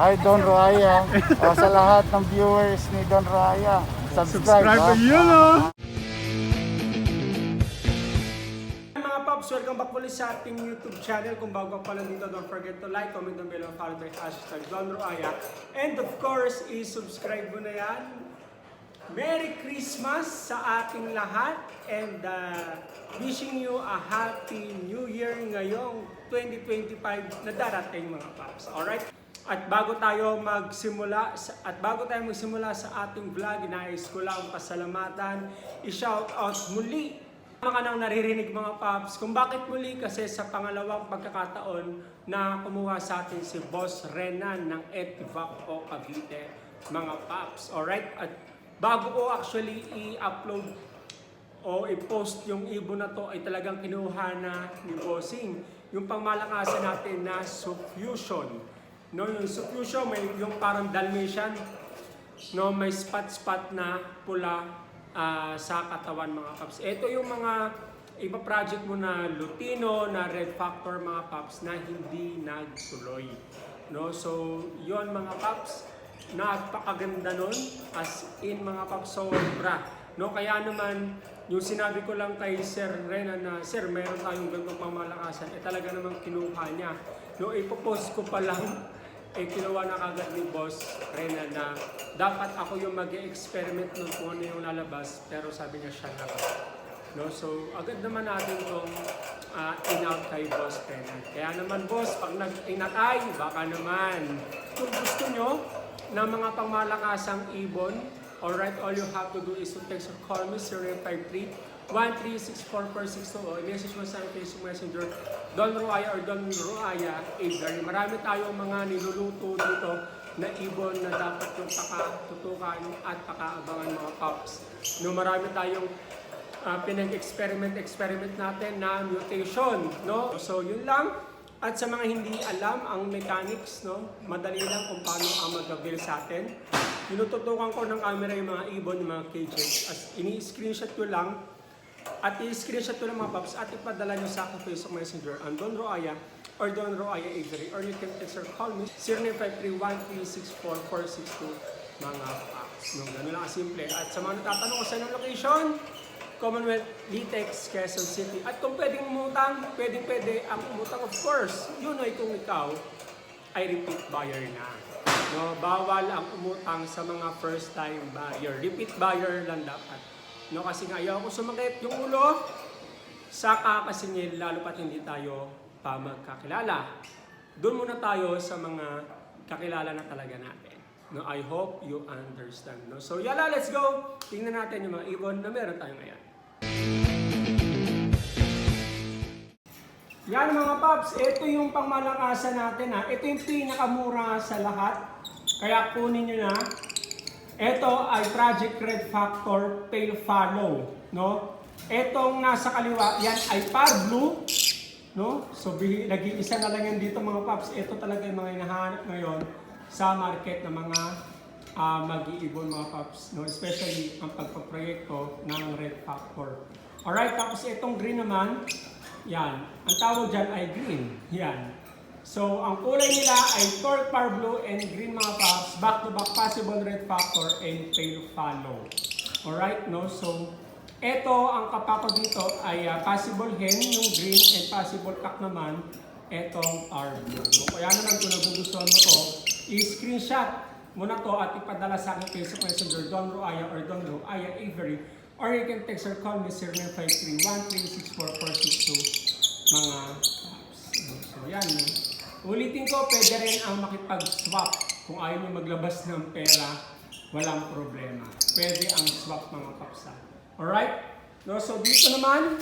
Hi, Don Raya. o, sa lahat ng viewers ni Don Raya, subscribe. Subscribe ha? to yun, oh! Mga Pops, welcome back ulit sa ating YouTube channel. Kung bago ka pa lang dito, don't forget to like, comment down below, follow the hashtag Don Roaya. And of course, i-subscribe mo na yan. Merry Christmas sa ating lahat and uh, wishing you a happy new year ngayong 2025 na darating mga Pops. Alright? At bago tayo magsimula sa- at bago tayo magsimula sa ating vlog, nais ko lang pasalamatan, i-shout out muli mga nang naririnig mga paps, kung bakit muli kasi sa pangalawang pagkakataon na kumuha sa atin si Boss Renan ng Etivac o Cavite, mga paps. Alright? At bago ko actually i-upload o i-post yung ibon na to ay talagang kinuha na ni Bossing. Yung pangmalakasan natin na suffusion. No, yung suffusion, may yung parang Dalmatian, no, may spot-spot na pula ah, sa katawan mga paps. Ito yung mga iba project mo na Lutino, na Red Factor mga paps na hindi nagtuloy. No, so yon mga paps, napakaganda nun as in mga paps sobra. No, kaya naman yung sinabi ko lang kay Sir Renan na Sir, meron tayong ganitong pamalakasan, eh talaga namang kinuha niya. No, ipopost ko pa lang eh kinuha na kagad ni Boss Renan na dapat ako yung mag experiment nung kung ano yung lalabas pero sabi niya siya lang. No, so agad naman natin itong uh, in-out kay Boss Renan. Kaya naman Boss, pag nag-inat ay, baka naman. Kung gusto nyo ng mga pangmalakasang ibon, alright, all you have to do is to text or call me 0953 1364462 o i-message mo sa Facebook Messenger Don Roaya or Don Roaya Avery. Marami tayong mga niluluto dito na ibon na dapat yung pakatutukan at pakaabangan mga pups. No, marami tayong ah, pinag-experiment experiment natin na mutation, no? So yun lang. At sa mga hindi alam ang mechanics, no? Madali lang kung paano ang mag-avail sa atin. Tinututukan ko ng camera yung mga ibon, yung mga cages. As ini-screenshot ko lang at i-screenshot ko ng mga paps at ipadala nyo sa akin Facebook Messenger ang Don Roaya or Don Roaya Avery or you can text or call me 0953-1364462 mga paps. No, ganun lang simple. At sa mga natatanong ko sa ng location, Commonwealth, Litex, Quezon City. At kung pwedeng umutang, pwedeng pwede ang umutang of course. Yun ay kung ikaw ay repeat buyer na. No, bawal ang umutang sa mga first time buyer. Repeat buyer lang dapat. No, kasi nga ayaw ko sumakit yung ulo sa kakasingil lalo pat hindi tayo pa magkakilala. Doon muna tayo sa mga kakilala na talaga natin. No, I hope you understand. No? So yala, let's go! Tingnan natin yung mga ibon na meron tayo ngayon. Yan mga paps, ito yung pangmalakasan natin ha. Ito yung pinakamura sa lahat. Kaya kunin nyo na. Ito ay Project Red Factor Pale Follow, no? Etong nasa kaliwa, yan ay Par Blue, no? So nag-iisa na lang yan dito mga paps. Ito talaga yung mga hinahanap ngayon sa market ng mga ah, mag-iibon mga paps, no? Especially ang pagpaproyekto ng Red Factor. Alright, tapos itong green naman, yan. Ang tawag dyan ay green. Yan. So, ang kulay nila ay torque par blue and green mga paps, back-to-back possible red factor and pale follow. Alright, no? So, ito, ang kapako dito ay ah, possible hen, yung green, and possible cock naman, etong par blue. No? Kaya naman kung nagugustuhan mo to, i-screenshot mo na to at ipadala sa aking Facebook Messenger, Don Roaya or Don Roaya Avery, or you can text or call me 0953-1364462 mga paps. So, yan. no? Ulitin ko, pwede rin ang makipag-swap. Kung ayaw nyo maglabas ng pera, walang problema. Pwede ang swap mga paps. ha. Alright? No, so dito naman,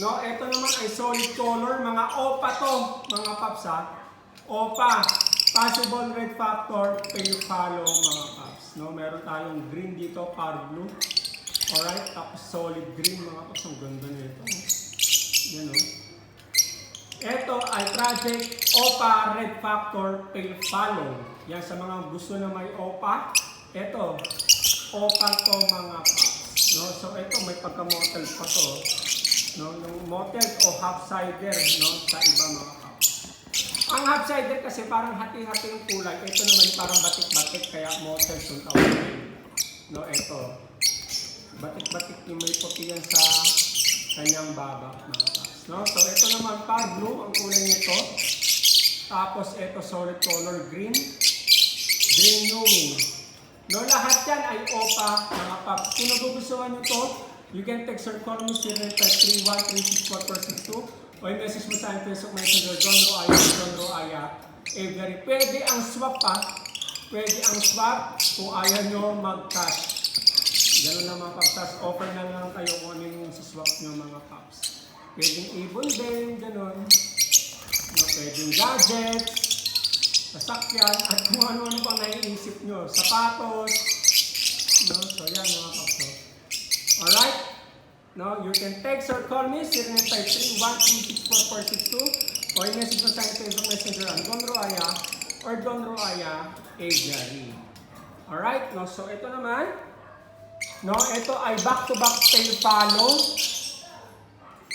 no, ito naman ay solid color. Mga OPA to, mga paps ha. OPA. Possible red factor, pale follow mga paps. No, meron tayong green dito, par blue. Alright, tapos solid green mga paps. Ang ganda nito. Yan o. Ito ay Project OPA Red Factor Pale Follow. Yan sa mga gusto na may OPA. Ito, OPA to mga paps. No? So ito may pagka-motel pa to. No? Yung motel o half-sider no? sa iba mga paps. Ang half-sided kasi parang hati-hati yung kulay. Ito naman parang batik-batik kaya motels yung tawag. No, ito. Batik-batik yung may puti yan sa kanyang baba mga. No? So ito naman pa, blue ang kulay nito. Tapos ito solid color green. Green knowing. No, lahat yan ay OPA mga paps. Kung nagugustuhan nyo to, you can text or call me 0931-364-462 o i-message mo sa akin Facebook Messenger John Roaya, John Roaya. Eh, very pwede ang swap pa. Pwede ang swap kung ayaw nyo mag-cash. Ganun lang mga paps. Offer na lang kayo kung ano yung swap nyo mga paps. Pwedeng ibon din, ganun. No, pwedeng gadgets, sasakyan, at kung ano-ano pang naiisip nyo. Sapatos. No, so yan mga paps. no. Alright? No, you can text or call me 0953-1364462 or i-message mo sa Facebook Messenger ang Don Roaya or Don Roaya Aviary. Alright? No, so ito naman. No, ito ay back-to-back tail follow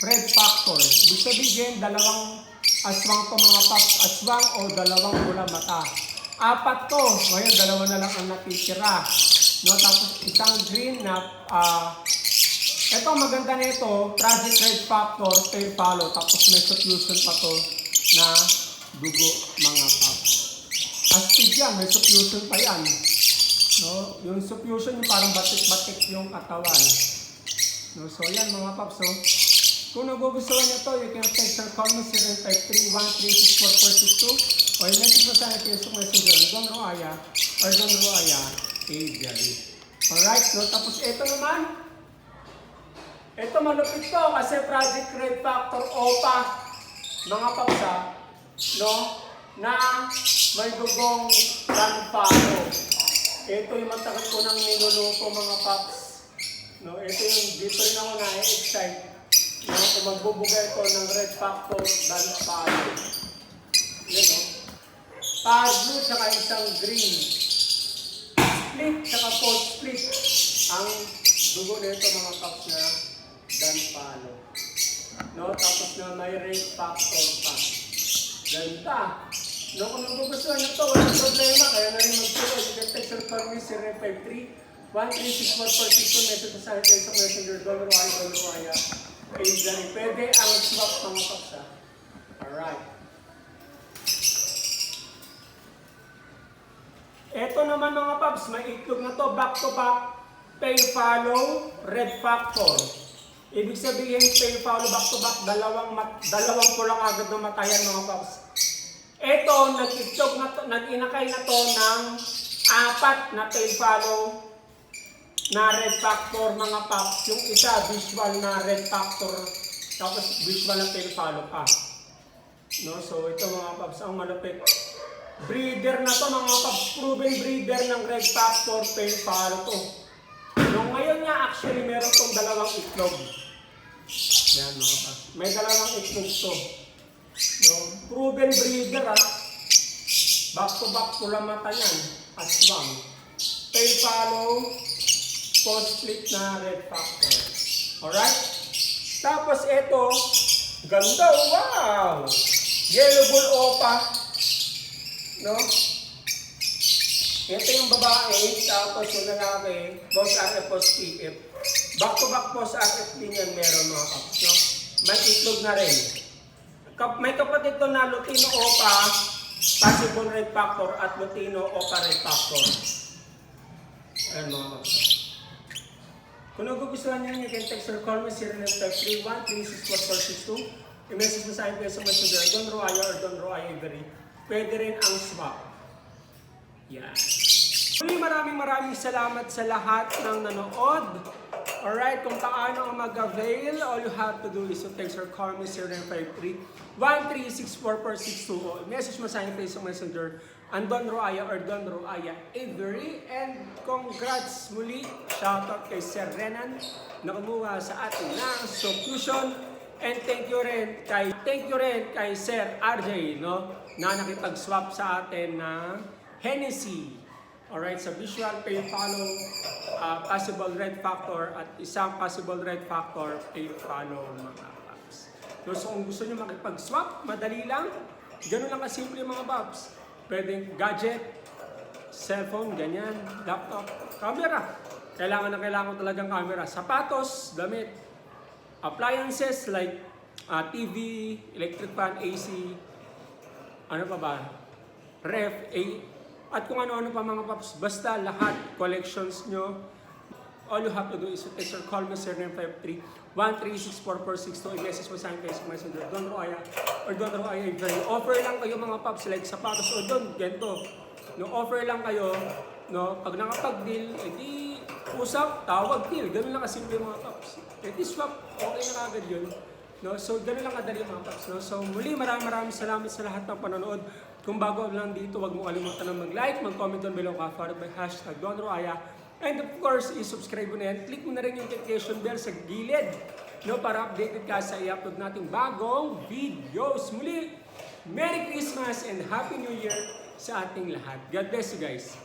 red factor. Ibig sabihin, dalawang aswang to mga paps aswang o dalawang pula mata. Apat to. Ngayon, dalawa na lang ang natitira. No, tapos isang green na ah ito maganda nito, Project Red Factor, tail follow, tapos may suffusion pa to na dugo mga paps. Astig yan, may suffusion pa yan. No, yung suffusion yung parang batik-batik yung katawan. No, so yan mga paps, no? Kung nagugustuhan niyo to, you can text or call me 0953-1364462 or i-message mo sa akin Facebook Messenger, Don Roaya or Don Roaya Aviary. Alright, no? Tapos ito naman, ito malupit to kasi Project Red Factor OPA, mga papsa, no? Na may dugong gunpowder. Ito yung matagal ko nang niluluto mga paps. No, ito yung dito rin ako na-excite. No, kung magbubugay ko ng Red Factor gunpowder. Yan no? Pad blue tsaka isang green. Split tsaka post split. Ang dugo nito mga paps na gunpowder. No, tapos na may red factor pa. Ganda. No, kung nagugustuhan nyo to, walang problema. Kaya na rin mag-tuloy. You can text or call me 0953 1364462 message sa akin sa messenger dollar wire dollar wire Asian. Pwede ang swap mga kapsa. Alright. Ito naman mga paps, may itlog na to back to back tail follow red factor. Ibig sabihin tail follow back to back dalawang mat, dalawang pulang agad na matayan mga paps. Ito, nag-itlog na to, nag-inakay na to ng apat na tail follow na red factor mga paps. Yung isa visual na red factor tapos visual na follow pa. No, so ito mga paps ang malupit. Breeder na to mga paps, proven breeder ng red factor follow to. No, ngayon nga actually meron tong dalawang itlog. Yan mga paps. May dalawang itlog to. No, proven breeder ah. Back to back pula mata yan. Aswang. Tail follow, post split na red factor. Alright? Tapos ito, ganda, wow! Yellow bull opa. No? Ito yung babae, tapos yung lalaki, boss RF, boss PF. Back to back boss RF din yan meron mga kaps, no? May itlog na rin. Kap may kapatid to na Lutino Opa, possible red factor at Lutino Opa red factor. Ayan mga kaps. Kung nagugustuhan niyo, you can text or call me 0931-364-462. I-message mo sa akin kayo sa Don Roaya or Don Roaya Ibery. Pwede rin ang swap. Yan. Muli maraming maraming salamat sa lahat ng nanood. Alright, kung paano ang mag-avail, all you have to do is to text or call me 0953 1364462 o message mo sa akin Facebook Messenger ang Don Roaya or Don Roaya Avery and congrats muli shoutout kay Sir Renan na kumuha sa atin ng solution and thank you rin kay thank you rin kay Sir RJ no na nakipag-swap sa atin ng Hennessy Alright, sa visual pay follow uh, possible red factor at isang possible red factor pay follow mga apps. So, so kung gusto nyo makipag-swap, madali lang. Ganun lang kasimple mga paps. Pwedeng gadget, cellphone, ganyan, laptop, camera. Kailangan na kailangan ko talagang camera. Sapatos, damit, appliances like ah, TV, electric fan, AC, ano pa ba? Ref, A, at kung ano-ano pa mga paps. Basta lahat, collections nyo, all you have to do is to text or call me 0953-1364462 i-message mo sa akin Facebook Messenger Don Roaya or Don Roaya Ibrahim. Offer lang kayo mga paps like sapatos o Don, gento. No, offer lang kayo, no, pag nakapag-deal, edi usap, tawag, deal. Ganun lang kasimple mga paps. Edi swap, okay na kagad yun. No, so ganun lang kadali mga paps. No? So muli maraming maraming salamat sa lahat ng panonood. Kung bago lang dito, huwag mo kalimutan na mag-like, mag-comment down below ka, followed by hashtag Don Roaya. And of course, i-subscribe mo na yan. Click mo na rin yung notification bell sa gilid no, para updated ka sa i-upload nating bagong videos. Muli, Merry Christmas and Happy New Year sa ating lahat. God bless you guys.